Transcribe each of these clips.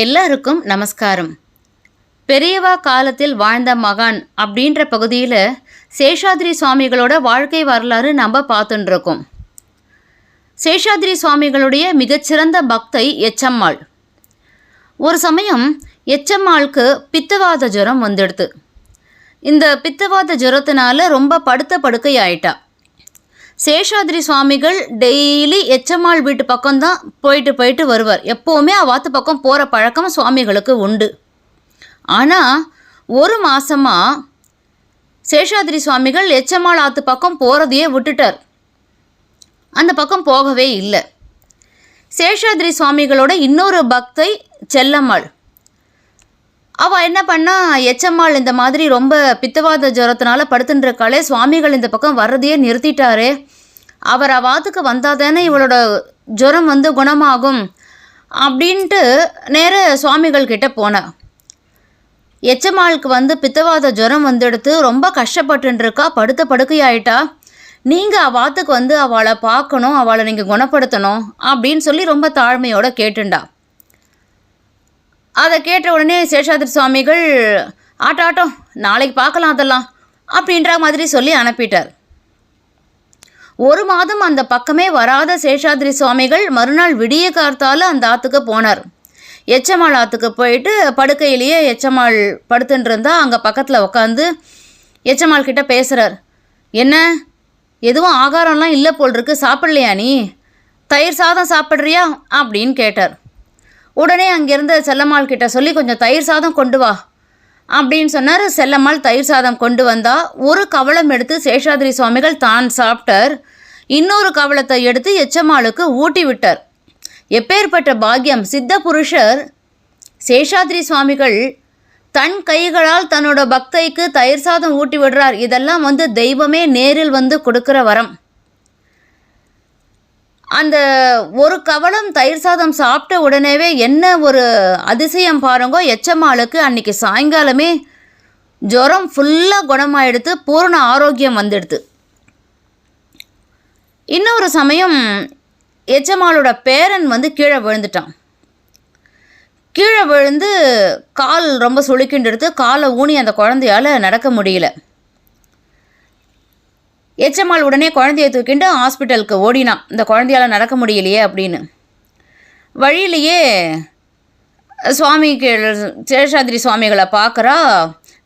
எல்லாருக்கும் நமஸ்காரம். பெரியவா காலத்தில் வாழ்ந்த மகான் அப்படின்ற பகுதியில் சேஷாத்ரி சுவாமிகளோட வாழ்க்கை வரலாறு நம்ம பார்த்துட்டுருக்கோம் சேஷாத்ரி சுவாமிகளுடைய மிகச்சிறந்த பக்தை எச்சம்மாள். ஒரு சமயம் எச்சம்மாளுக்கு பித்தவாத ஜுரம் வந்துடுது. இந்த பித்தவாத ஜுரத்தினால ரொம்ப படுத்த படுக்கை ஆயிட்டா சேஷாதிரி சுவாமிகள் டெய்லி எச்சம்மாள் வீட்டு பக்கம்தான் போயிட்டு போயிட்டு வருவார். எப்போவுமே அவாத்து பக்கம் போகிற பழக்கம் சுவாமிகளுக்கு உண்டு. ஆனால் ஒரு மாதமாக சேஷாதிரி சுவாமிகள் எச்சம்மாள் ஆத்து பக்கம் போகிறதையே விட்டுட்டார். அந்த பக்கம் போகவே இல்லை. சேஷாதிரி சுவாமிகளோட இன்னொரு பக்தை செல்லம்மாள். அவள் என்ன பண்ணா எச்சம்மாள் இந்த மாதிரி ரொம்ப பித்தவாத ஜுரத்தினால படுத்துட்டுருக்காளே சுவாமிகள் இந்த பக்கம் வர்றதையே நிறுத்திட்டாரு. அவர் அவாத்துக்கு வந்தாதானே இவளோட ஜுரம் வந்து குணமாகும் அப்படின்ட்டு நேர சுவாமிகள் கிட்ட போனா. எச்சம்மாளுக்கு வந்து பித்தவாத ஜுரம் வந்துடுத்து ரொம்ப கஷ்டப்பட்டுருக்கா படுத்த படுக்கையாயிட்டா. நீங்கள் அவாத்துக்கு வந்து அவளை பார்க்கணும் அவளை நீங்கள் குணப்படுத்தணும் அப்படின்னு சொல்லி ரொம்ப தாழ்மையோடு கேட்டுண்டா. அதை கேட்ட உடனே சேஷாதிரி சுவாமிகள் ஆட்டோ ஆட்டம் நாளைக்கு பார்க்கலாம் அதெல்லாம் அப்படின்ற மாதிரி சொல்லி அனுப்பிட்டார். ஒரு மாதம் அந்த பக்கமே வராத சேஷாதிரி சுவாமிகள் மறுநாள் விடிய கார்த்தால அந்த ஆற்றுக்கு போனார். எச்சம்மாள் ஆற்றுக்கு போயிட்டு படுக்கையிலேயே எச்சம்மாள் படுத்துட்டு இருந்தா அங்கே பக்கத்தில் உட்காந்து எச்சம்மாள் கிட்ட பேசுகிறார் என்ன? எதுவும் ஆகாரம்லாம் இல்லை போல் இருக்கு சாப்பிட்லையா நீ? தயிர் சாதம் சாப்பிட்றியா? அப்படின்னு கேட்டார். உடனே அங்கேருந்து செல்லம்மாள் கிட்ட சொல்லி கொஞ்சம் தயிர் சாதம் கொண்டு வா. அப்படின்னு சொன்னார். செல்லம்மாள் தயிர் சாதம் கொண்டு வந்தா ஒரு கவளம் எடுத்து சேஷாதிரி சுவாமிகள் தான் சாப்பிட்டார். இன்னொரு கவளத்தை எடுத்து எச்சம்மாளுக்கு ஊட்டி விட்டார். எப்பேற்பட்ட பாக்கியம் சித்த புருஷர் சேஷாதிரி சுவாமிகள் தன் கைகளால் தன்னோட பக்தைக்கு தயிர் சாதம் ஊட்டி விடுறார். இதெல்லாம் வந்து தெய்வமே நேரில் வந்து கொடுக்குற வரம். அந்த ஒரு கவளம் தயிர் சாதம் சாப்பிட்ட உடனேவே என்ன ஒரு அதிசயம் பாருங்க. எச்சம்மாளுக்கு அன்னைக்கு சாயங்காலமே ஜுரம் ஃபுல்லாக குணமாயிடுத்து பூர்ண ஆரோக்கியம் வந்துடுது இன்னொரு சமயம் எச்சம்மாளோட பேரன் வந்து கீழே விழுந்துட்டான். கீழே விழுந்து கால் ரொம்ப சுளுக்கிண்டு எடுத்து காலை ஊனி அந்த குழந்தையால் நடக்க முடியல. எச்சம்மாள் உடனே குழந்தையை தூக்கிண்டு ஹாஸ்பிட்டலுக்கு ஓடினான். இந்த குழந்தையால் நடக்க முடியலையே அப்படின்னு. வழியிலேயே சுவாமிக்கு சேஷாதிரி சுவாமிகளை பார்க்குறா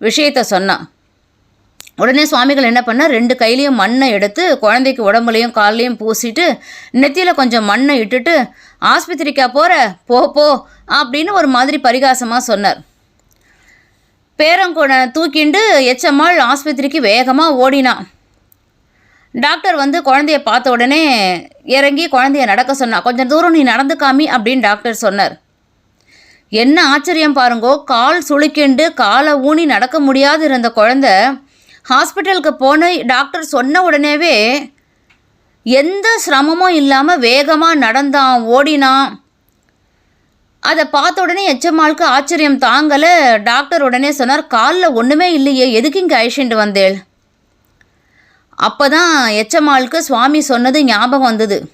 விஷயத்த சொன்னான். உடனே சுவாமிகள் என்ன பண்ணால் ரெண்டு கையிலையும் மண்ணை எடுத்து குழந்தைக்கு உடம்புலையும் கால்லையும் பூசிட்டு நெத்தியில் கொஞ்சம் மண்ணை இட்டுட்டு ஆஸ்பத்திரிக்கா போகிற போ போ அப்படின்னு ஒரு மாதிரி பரிகாசமாக சொன்னார். பேரங்கூட தூக்கிண்டு எச்சம்மாள் ஆஸ்பத்திரிக்கு வேகமாக ஓடினான். டாக்டர் வந்து குழந்தைய பார்த்த உடனே இறங்கி குழந்தைய நடக்க சொன்னா கொஞ்சம் தூரம் நீ நடந்து காமி அப்படின்னு டாக்டர் சொன்னார். என்ன ஆச்சரியம் பாருங்கோ கால் சுளுக்கிண்டு காலை ஊனி நடக்க முடியாது இருந்த குழந்தை ஹாஸ்பிட்டலுக்கு போன டாக்டர் சொன்ன உடனேவே எந்த சிரமமும் இல்லாமல் வேகமாக நடந்தான் ஓடினான். அதை பார்த்த உடனே எச்சம்மாளுக்கு ஆச்சரியம் தாங்கலை. டாக்டர் உடனே சொன்னார் காலில் ஒன்றுமே இல்லையே எதுக்கு இங்கே அழிச்சுட்டு வந்தேள்? அப்போ தான் எச்சம்மாளுக்கு சுவாமி சொன்னது ஞாபகம் வந்தது.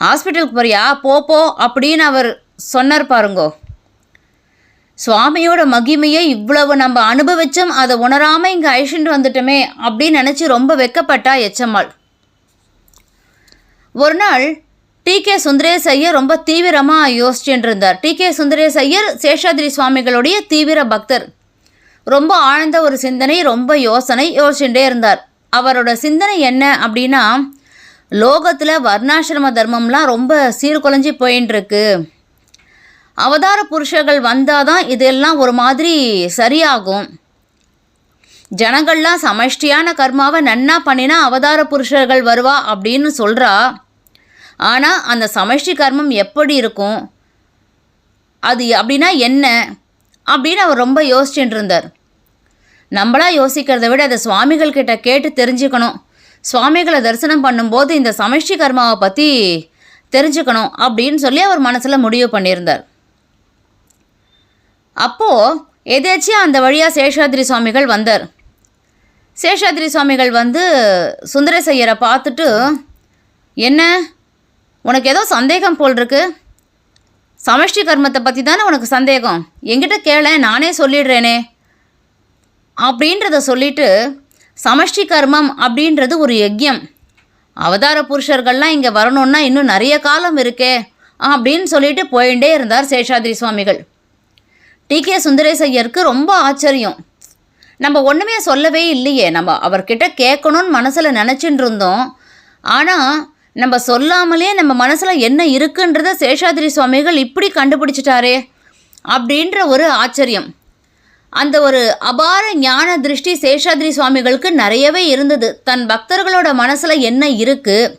ஹாஸ்பிட்டலுக்கு போறியா? போப்போ அப்படின்னு அவர் சொன்னார் பாருங்கோ. சுவாமியோட மகிமையை இவ்வளவு நம்ம அனுபவிச்சும் அதை உணராமல் இங்கே அழிச்சுட்டு வந்துட்டோமே அப்படின்னு நினச்சி ரொம்ப வெக்கப்பட்டா எச்சம்மாள். ஒரு நாள் டி. கே. சுந்தரேஸ் ஐயர் ரொம்ப தீவிரமாக யோசிச்சுட்டு இருந்தார் டி. கே. சுந்தரேஸ் ஐயர் சேஷாதிரி சுவாமிகளுடைய தீவிர பக்தர். ரொம்ப ஆழ்ந்த ஒரு சிந்தனை ரொம்ப யோசனை யோசிச்சுட்டே இருந்தார். அவரோட சிந்தனை என்ன அப்படின்னா லோகத்தில் வர்ணாசிரம தர்மம்லாம் ரொம்ப சீர்குலைஞ்சி போயின்ட்டுருக்கு அவதார புருஷர்கள் வந்தால் தான் இதெல்லாம் ஒரு மாதிரி சரியாகும். ஜனங்கள்லாம் சமஷ்டியான கர்மாவை நன்னா பண்ணினா அவதார புருஷர்கள் வருவா அப்படின்னு சொல்கிறா ஆனால் அந்த சமஷ்டி கர்மம் எப்படி இருக்கும்? அது அப்படின்னா என்ன? அப்படின்னு அவர் ரொம்ப யோசிச்சுட்டு இருந்தார். நம்மளாக யோசிக்கிறத விட அதை சுவாமிகள் கிட்ட கேட்டு தெரிஞ்சுக்கணும். சுவாமிகளை தரிசனம் பண்ணும்போது இந்த சமஷ்டி கர்மாவை பற்றி தெரிஞ்சுக்கணும் அப்படின்னு சொல்லி அவர் மனசில் முடிவு பண்ணியிருந்தார். அப்போது எதேச்சியாக அந்த வழியாக சேஷாத்ரி சுவாமிகள் வந்தார். சேஷாத்ரி சுவாமிகள் வந்து சுந்தரசையரை பார்த்துட்டு என்ன? உனக்கு ஏதோ சந்தேகம் போல் இருக்கு. சமஷ்டி கர்மத்தை பற்றி தானே உனக்கு சந்தேகம். என்கிட்ட கேள நானே சொல்லிடுறேனே. அப்படின்றத சொல்லிட்டு சமஷ்டி கர்மம் அப்படின்றது ஒரு யஜ்யம். அவதார புருஷர்கள்லாம் இங்கே வரணுன்னா இன்னும் நிறைய காலம் இருக்கே அப்படின்னு சொல்லிட்டு போயிட்டே இருந்தார் சேஷாதிரி சுவாமிகள். டி. கே. சுந்தரேசையருக்கு ரொம்ப ஆச்சரியம். நம்ம ஒன்றுமே சொல்லவே இல்லையே. நம்ம அவர்கிட்ட கேட்கணும்னு மனசில் நினச்சிட்டு இருந்தோம். ஆனால் நம்ம சொல்லாமலே நம்ம மனசில் என்ன இருக்குன்றத சேஷாதிரி சுவாமிகள் இப்படி கண்டுபிடிச்சிட்டாரே அப்படின்ற ஒரு ஆச்சரியம். அந்த ஒரு அபார ஞான திருஷ்டி சேஷாத்ரி சுவாமிகளுக்கு நிறையவே இருந்தது. தன் பக்தர்களோட மனசில் என்ன இருக்குது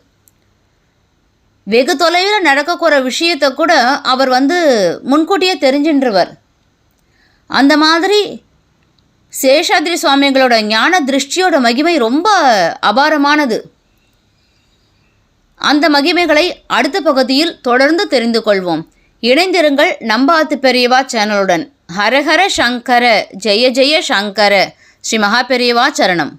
வெகு தொலைவில் நடக்கக்கூற விஷயத்தை கூட அவர் வந்து முன்கூட்டியே தெரிஞ்சின்றவர். அந்த மாதிரி சேஷாத்ரி சுவாமிகளோட ஞான திருஷ்டியோட மகிமை ரொம்ப அபாரமானது. அந்த மகிமைகளை அடுத்த பகுதியில் தொடர்ந்து தெரிந்து கொள்வோம். இணைந்திருங்கள் நம்பாத்து பெரியவா சேனலுடன். ஹரஹர சங்கர ஜெய ஜெய சங்கர ஸ்ரீ மகாபெரியவா சரணம்.